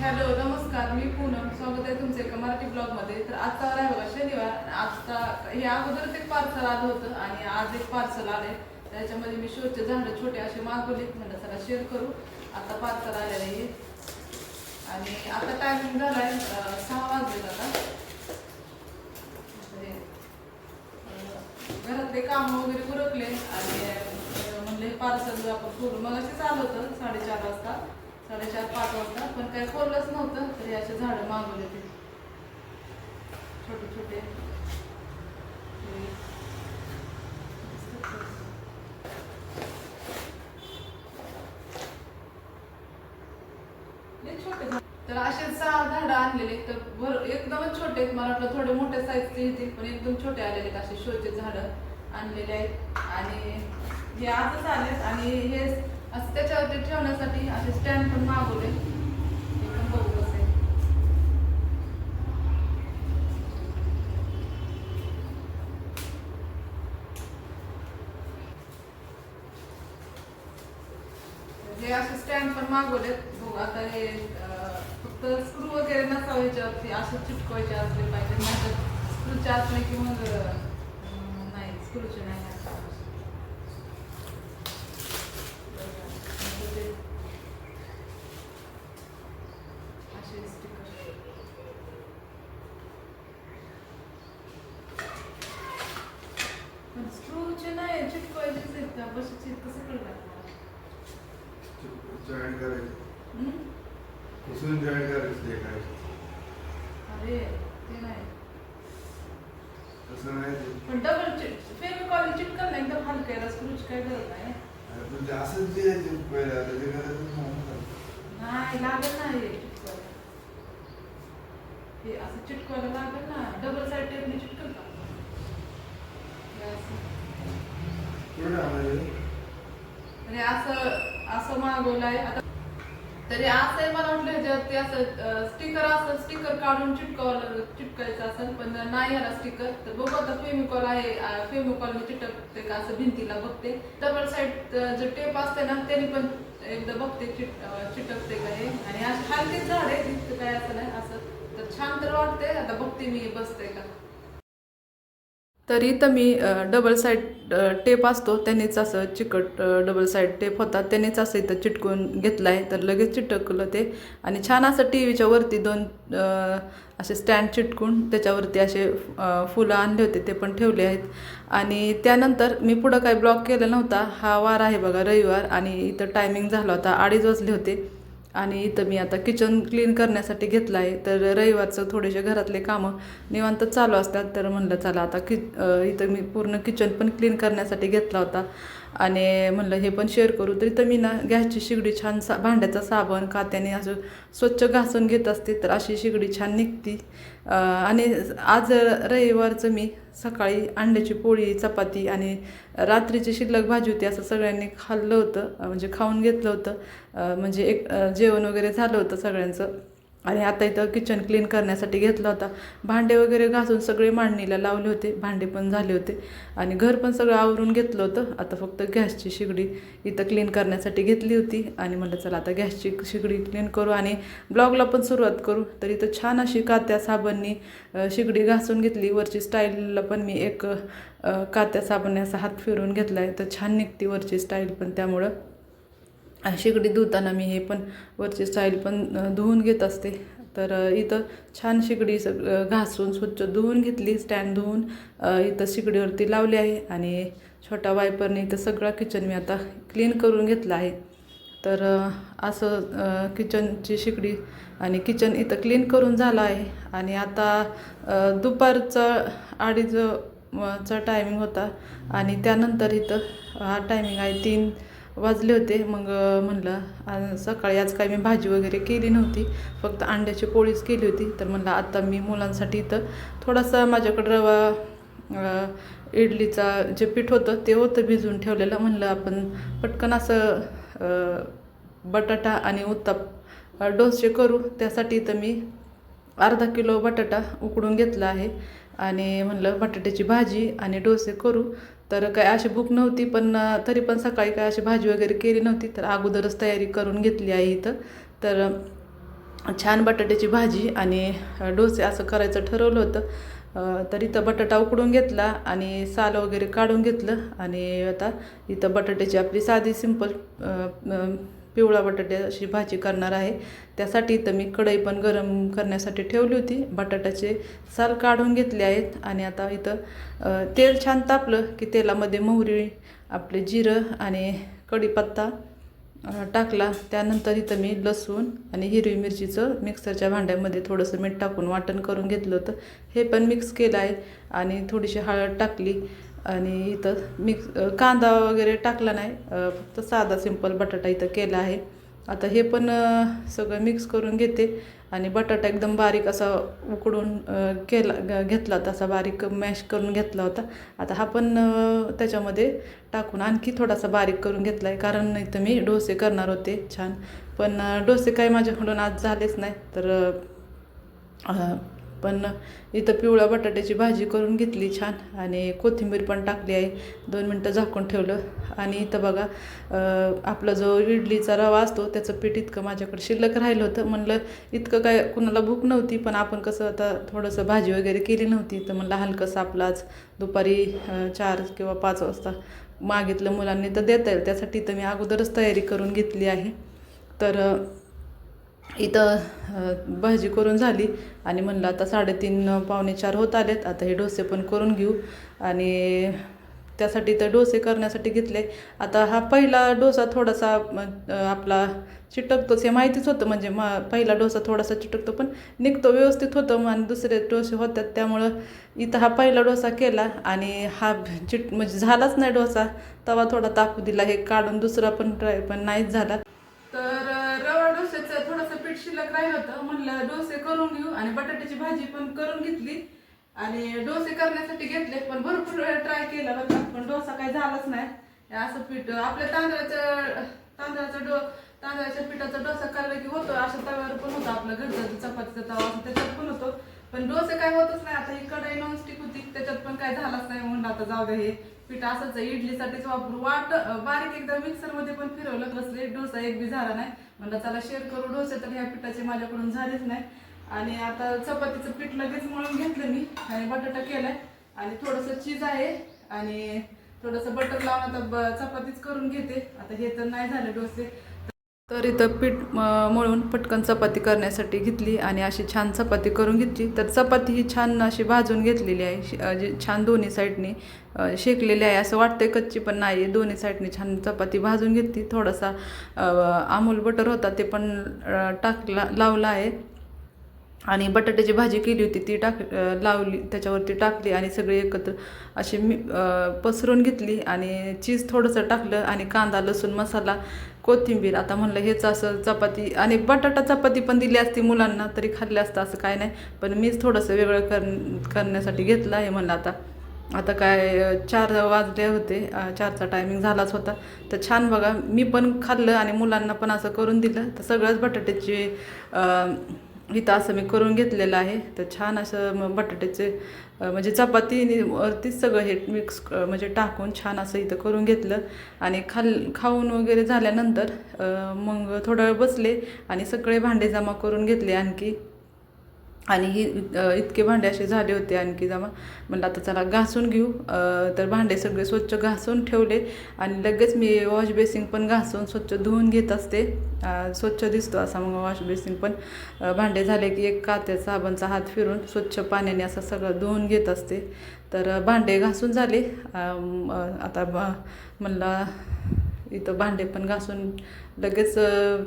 Hello नमस्कार. मी पूनम. स्वागत आहे तुमचं एका मराठी ब्लॉगमध्ये. तर आजचा वार आहे बघा शनिवार. आजचा हे अगोदरच एक पार्सल आलं होतं आणि आज एक पार्सल आले त्याच्यामध्ये मी शोचे झाडं छोटे असे मागवले म्हणलं चला शेअर करू. आता पार्सल आलेलं आहे. आणि आता टायमिंग झाला आहे सहा वाजले आता. हे, घरातले काम वगैरे उरकले आणि म्हणलं हे पार्सल आपण करू मग असेच आलं होतं साडेचार वाजता. साडेचार पाच वाजता. पण काय खोललंच नव्हतं तरी असे झाडं मागवले ते छोटे छोटे. तर असे सहा झाडं आणलेले तर भर एकदमच छोटे आहेत. मला वाटलं थोडे मोठ्या साईजचे येतील पण एकदम छोटे आलेले आहेत असे शोचे झाडं आणलेले आहेत. आणि हे आजच आलेत. आणि हे असं त्याच्यावरती ठेवण्यासाठी असे स्टँड पण मागवले. एकदम बघू कसे हे असे स्टँड पण मागवलेत. बघू आता हे फक्त स्क्रू वगैरे नसावं ह्याच्यावरती असं चिटकवायचे असले पाहिजे. नाहीतर स्क्रूचे असले की मग नाही स्क्रूचे नाही असं. असे स्टिकर पण स्क्रूचे नाही चिटकवायचेच आहेत का बसायचे कसं कळलं जॉईन करायचं? पुसून जॉईन करायचं ते काय अरे ते नाही तसं नाही ते. पण डबल फेविकॉल चिटकल नाही एकदम हलकं आहे स्क्रूची काही गरज नाही अरे पण ते असंच जे आहे ते पहिलं आता ते करायचं नाही. नाही लागत नाही हे चिटकवायला हे असं चिटकवायला लागत ना डबल साईड टेपने चिटकल का हे असं. कुठं आणायचं? आणि असं असं मागवलंय. आता तरी असं मला वाटलं ह्याच्यावरती असं स्टिकर असं स्टिकर काढून चिटकवलं चिटकायचं असेल पण नाही आला स्टिकर तर बघू आता फेमिकॉल आहे फेमिकॉल मी चिटकते का असं भिंतीला बघते. डबल साईड जे टेप असते ना त्याने पण एकदा बघते चिट चिटकते का हे. आणि असे हलकेच झाड आहे तिथं काय असं नाही असं. तर छान तर वाटते आता बघते मी बसते का. तर इथं मी डबल साईड टेप असतो त्यानेच असं चिकट डबल साईड टेप होता त्यानेच असं इथं चिटकून घेतलं आहे तर लगेच चिटकलं ते. आणि छान असं टी व्हीच्या वरती दोन असे स्टँड चिटकून त्याच्यावरती असे फुलं आणले होते ते पण ठेवले आहेत. आणि त्यानंतर मी पुढं काही ब्लॉक केला नव्हता. हा वार आहे बघा रविवार आणि इथं टायमिंग झाला होता अडीच वाजले होते. आणि इथं मी आता किचन क्लीन करण्यासाठी घेतलं आहे तर रविवारचं थोडेसे घरातले कामं निवांत चालू असतात. तर म्हणलं चला आता कि इथं मी पूर्ण किचन पण क्लीन करण्यासाठी घेतला होता. आणि म्हणलं हे पण शेअर करू. तर इथं मी ना गॅसची शिगडी छान सा भांड्याचा साबण कात्याने असं स्वच्छ घासून घेत असते. तर अशी शिगडी छान निघती. आणि आज रविवारचं मी सकाळी अंड्याची पोळी चपाती आणि रात्रीची शिल्लक भाजी होती असं सगळ्यांनी खाल्लं होतं म्हणजे खाऊन घेतलं होतं. म्हणजे एक जेवण वगैरे झालं होतं सगळ्यांचं. आणि आता इथं किचन क्लीन करण्यासाठी घेतला होता. भांडे वगैरे घासून सगळे मांडणीला लावले होते. भांडे पण झाले होते. आणि घर पण सगळं आवरून घेतलं होतं. आता फक्त गॅसची शिगडी इथं क्लीन करण्यासाठी घेतली होती. आणि म्हटलं चला आता गॅसची शिगडी क्लीन करू आणि ब्लॉगला पण सुरुवात करू. तर इथं छान अशी कात्या साबणनी शिगडी घासून घेतली. वरची स्टाईलला पण मी एक कात्या साबणने असा हात फिरवून घेतला आहे तर छान निघते वरची स्टाईल पण त्यामुळं. शेगडी धुताना मी हे पण वरची स्टाईल पण धुवून घेत असते. तर इथं छान शेगडी सग घासून स्वच्छ धुवून घेतली स्टँड धुवून इथं शेगडीवरती लावली आहे. आणि छोटा वायपरने इथं सगळा किचन मी आता क्लीन करून घेतलं आहे. तर असं किचनची शेगडी आणि किचन इथं क्लीन करून झालं आहे. आणि आता दुपारचा अडीच चा टायमिंग होता. आणि त्यानंतर इथं हा टायमिंग आहे तीन वाजले होते. मग म्हणलं आज सकाळी आज काही मी भाजी वगैरे केली नव्हती. फक्त अंड्याची पोळीच केली होती. तर म्हणलं आता मी मुलांसाठी इथं थोडासा माझ्याकडं रवा इडलीचा जे पीठ होतं ते होतं भिजवून ठेवलेलं. म्हणलं आपण पटकन असं बटाटा आणि उत्तप डोसे करू. त्यासाठी इथं मी अर्धा किलो बटाटा उकडून घेतला आहे. आणि म्हणलं बटाट्याची भाजी आणि डोसे करू. तर काय अशी भूक नव्हती पण तरी पण सकाळी काय अशी भाजी वगैरे केली नव्हती तर अगोदरच तयारी करून घेतली आहे इथं. तर छान बटाट्याची भाजी आणि डोसे असं करायचं ठरवलं होतं. तर इथं बटाटा उकडून घेतला आणि साल वगैरे काढून घेतलं आणि आता इथं बटाट्याची आपली साधी सिंपल पिवळा बटाटे अशी भाजी करणार आहे. त्यासाठी इथं मी कढई पण गरम करण्यासाठी ठेवली होती. बटाट्याचे साल काढून घेतले आहेत आणि आता इथं तेल छान तापलं की तेलामध्ये मोहरी आपले जिरं आणि कढीपत्ता टाकला. त्यानंतर इथं मी लसूण आणि हिरवी मिरचीचं मिक्सरच्या भांड्यामध्ये थोडंसं मीठ टाकून वाटण करून घेतलं होतं. हे पण मिक्स केलं आहे आणि थोडीशी हळद टाकली. आणि इथं मिक्स कांदा वगैरे टाकला नाही. फक्त साधा सिंपल बटाटा इथं केला आहे. आता हे पण सगळं मिक्स करून घेते. आणि बटाटा एकदम बारीक असा उकडून केला घेतला होता. असा बारीक मॅश करून घेतला होता. आता हा पण त्याच्यामध्ये टाकून आणखी थोडासा बारीक करून घेतला आहे कारण इथं मी डोसे करणार होते. छान. पण डोसे काही माझ्याकडून आज झालेच नाही. तर पण इथं पिवळ्या बटाट्याची भाजी करून घेतली छान. आणि कोथिंबीर पण टाकली आहे. दोन मिनटं झाकून ठेवलं. आणि इथं बघा आपला जो इडलीचा रवा असतो त्याचं पीठ इतकं माझ्याकडे शिल्लक राहिलं होतं. म्हणलं इतकं काय कुणाला भूक नव्हती पण आपण कसं आता थोडंसं भाजी वगैरे केली नव्हती. तर म्हणलं हलकंसं आपलं आज दुपारी चार किंवा पाच वाजता मागितलं मुलांनी तर देता येईल. त्यासाठी तर मी अगोदरच तयारी करून घेतली आहे. तर इथं भाजी करून झाली आणि म्हणलं आता साडेतीन पावणे चार होत आलेत आता हे डोसे पण करून घेऊ. आणि त्यासाठी तर डोसे करण्यासाठी घेतले. आता हा पहिला डोसा थोडासा आपला चिटकतोच हे माहितीच होतं. म्हणजे मा पहिला डोसा थोडासा चिटकतो पण निघतो व्यवस्थित होतं. आणि दुसरे डोसे होतात त्यामुळं इथं हा पहिला डोसा केला आणि हा चिट म्हणजे झालाच नाही डोसा. तवा थोडा तापू दिला. हे काढून दुसरा पण ट्राय पण नाहीच झाला. पीठ राहिलं होतं म्हणलं डोसे करून घेऊ. आणि बटाट्याची भाजी पण करून घेतली. आणि डोसे करण्यासाठी घेतले पण भरपूर वेळा ट्राय केला होता पण डोसा काही झालाच नाही. असं पीठ आपल्या तांदळाचं तांदळाचं डो तांदळाच्या पिठाचा डोसा करायला की होतो. अशा तव्यावर पण होतो आपलं घरचं चपातीचा तवा त्याच्यात पण होतो. पण डोसे काय होतच नाही. आता ही कढई नॉनस्टिक होती. त्याच्यात पण काय झालाच नाही. म्हणलं आता जाऊ दे हे. पीठ असंच आहे, इडलीसाठीच वापरू वाट बारीक एकदा मिक्सरमध्ये पण फिरवलं बसले डोसा एक बी झाला नाही. म्हणलं चला शेअर करू डोसे तर ह्या पिठाचे माझ्याकडून झालेच नाही. आणि आता चपातीचं पीठ लगेच मळून घेतलं मी आणि बटाटा केलाय. आणि थोडंसं चीज आहे आणि थोडंसं बटर लावून आता ब- चपातीच करून घेते. आता हे तर नाही झाले डोसे. तर इथं पीठ म- मळून पटकन चपाती करण्यासाठी घेतली आणि अशी छान चपाती करून घेतली. तर चपाती ही छान अशी भाजून घेतलेली आहे. जी छान दोन्ही साईडनी शेकलेली आहे. असं वाटतंय कच्ची पण नाही. आहे दोन्ही साईडनी छान चपाती भाजून घेतली. थोडासा अ, अमूल बटर होता ते पण टाकला लावला आहे. आणि बटाट्याची भाजी केली होती ती टाक लावली त्याच्यावरती टाकली आणि सगळी एकत्र अशी मी पसरून घेतली आणि चीज थोडंसं टाकलं आणि कांदा लसूण मसाला कोथिंबीर आता म्हणलं हेच असं चपाती आणि बटाटा चपाती पण दिली असती मुलांना तरी खाल्लं असतं असं काय नाही. पण मीच थोडंसं वेगळं कर करण्यासाठी घेतलं आहे म्हणलं आता. आता काय चार वाजले होते चारचा टायमिंग झालाच होता. तर छान बघा मी पण खाल्लं आणि मुलांना पण असं करून दिलं. तर सगळ्याच बटाट्याचे इथं असं मी करून घेतलेलं आहे. तर छान असं मग बटाट्याचे म्हणजे चपाती वरतीच सगळं हे मिक्स म्हणजे टाकून छान असं इथं करून घेतलं. आणि खाल खाऊन वगैरे झाल्यानंतर मग थोडा वेळ बसले आणि सगळे भांडे जमा करून घेतले आणखी. आणि ही इतके भांडे असे झाले होते आणखी जमा. म्हणलं आता चला घासून घेऊ. तर भांडे सगळे स्वच्छ घासून ठेवले. आणि लगेच मी वॉश बेसिंग पण घासून स्वच्छ धुवून घेत असते. स्वच्छ दिसतो असा मग वॉश बेसिंग पण. भांडे झाले की एक कात्या साबणचा हात फिरून स्वच्छ पाण्याने असं सगळं धुवून घेत असते. तर भांडे घासून झाले. आता म्हणला म्हणलं इथं भांडे पण घासून लगेच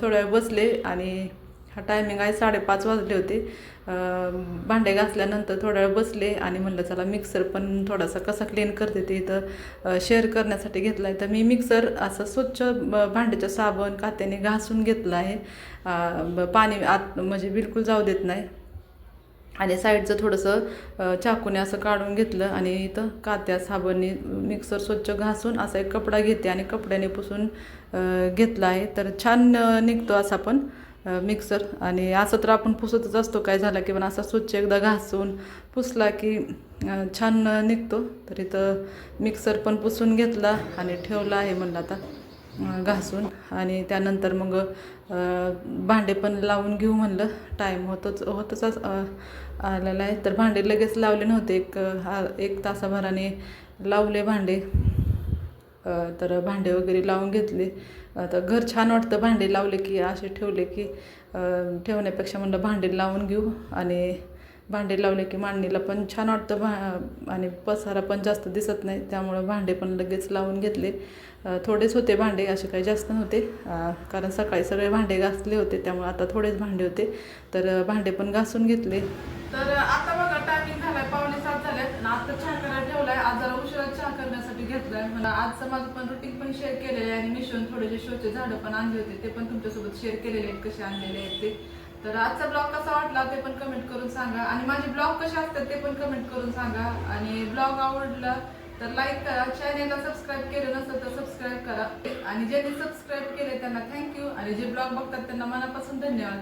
थोड्या वेळ बसले आणि हा टायमिंग आहे साडेपाच वाजले होते. भांडे घासल्यानंतर थोडा वेळ बसले आणि म्हणलं चला मिक्सर पण थोडासा कसा क्लीन करते ते इथं शेअर करण्यासाठी घेतला आहे तर मी मिक्सर असं स्वच्छ भांड्याचं भांड्याच्या साबण कात्याने घासून घेतला आहे. पाणी आत म्हणजे बिलकुल जाऊ देत नाही. आणि साईडचं थोडंसं चाकूने असं काढून घेतलं आणि इथं कात्या साबणने मिक्सर स्वच्छ घासून असा एक कपडा घेते आणि कपड्याने पुसून घेतला आहे. तर छान निघतो असा पण. मिक्सर आणि असं तर आपण पुसतच असतो. काय झालं की पण असा स्वच्छ एकदा घासून पुसला की छान निघतो. तर इथं मिक्सर पण पुसून घेतला आणि ठेवला आहे म्हणलं आता घासून. आणि त्यानंतर मग भांडे पण लावून घेऊ म्हणलं. टाईम होतच होतच आलेला आहे. तर भांडे लगेच लावले नव्हते. एक हा एक तासाभराने लावले भांडे. तर भांडे वगैरे लावून घेतले. आता घर छान वाटतं भांडे लावले की असे ठेवले की ठेवण्यापेक्षा म्हणलं भांडे लावून घेऊ. आणि भांडे लावले की मांडणीला पण छान वाटतं भा आणि पसारा पण जास्त दिसत नाही त्यामुळं भांडे पण लगेच लावून घेतले. थोडेच होते भांडे असे काही जास्त नव्हते. कारण सकाळी सगळे भांडे घासले होते त्यामुळे आता थोडेच भांडे होते. तर भांडे पण घासून घेतले. तर आता बघा टायमिंग झालाय पावणे सात झाले आता छान करायला ठेवलाय आज जरा उशिरा चहा करण्यासाठी मला आजचं माझं पण रुटीन पण शेअर केलेलं आहे. आणि मिशोन थोडेसे शोचे झाडं पण आणले होते ते पण तुमच्यासोबत शेअर केलेले आहेत कसे आणलेले आहेत ते. तर आजचा ब्लॉग कसा वाटला ते पण कमेंट करून सांगा. आणि माझे ब्लॉग कसे असतात ते पण कमेंट करून सांगा. आणि ब्लॉग आवडला तर लाईक करा. चॅनेलला सबस्क्राईब केलं नसेल तर सबस्क्राईब करा. आणि ज्यांनी सबस्क्राईब केले त्यांना थँक्यू आणि जे ब्लॉग बघतात त्यांना मनापासून धन्यवाद.